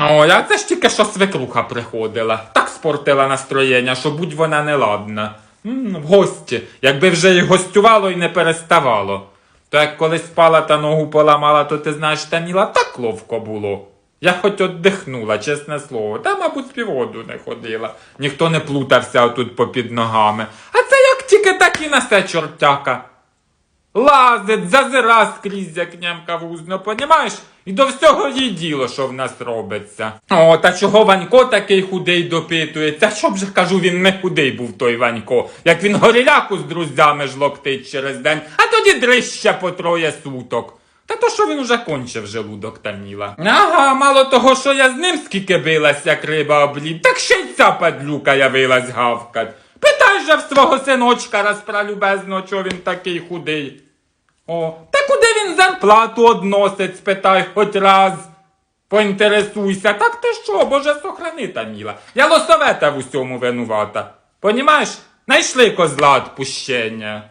А це ж тільки що свекруха приходила. Так спортила настроєння, що будь вона неладна. В гості, якби вже й гостювало і не переставало. То як колись спала та ногу поламала, то ти знаєш, Таніла, так ловко було. Я хоч оддихнула, чесне слово, та, мабуть, з півгоду не ходила. Ніхто не плутався отут попід ногами. А це як тільки так і на все чортяка. Лазить, зазира скрізь, як нямка вузно, понімаєш? І до всього їй діло, що в нас робиться. О, та чого Ванько такий худий допитується? Щоб же кажу, він не худий був той Ванько, як він горіляку з друзями жлоктить через день, а тоді дрища по троє суток. Та то що він уже кончив желудок Таніла. Ага, мало того, що я з ним скільки билась, як риба облід, так ще й ця падлюка явилась гавкать. Же в свого синочка розпралюбезно, що він такий худий. О, та куди він зарплату односить, спитай хоч раз. Поінтересуйся, так ти що, боже сохрани Таніла. Я лосовета в усьому винувата. Понімаєш? Найшли козла відпущення.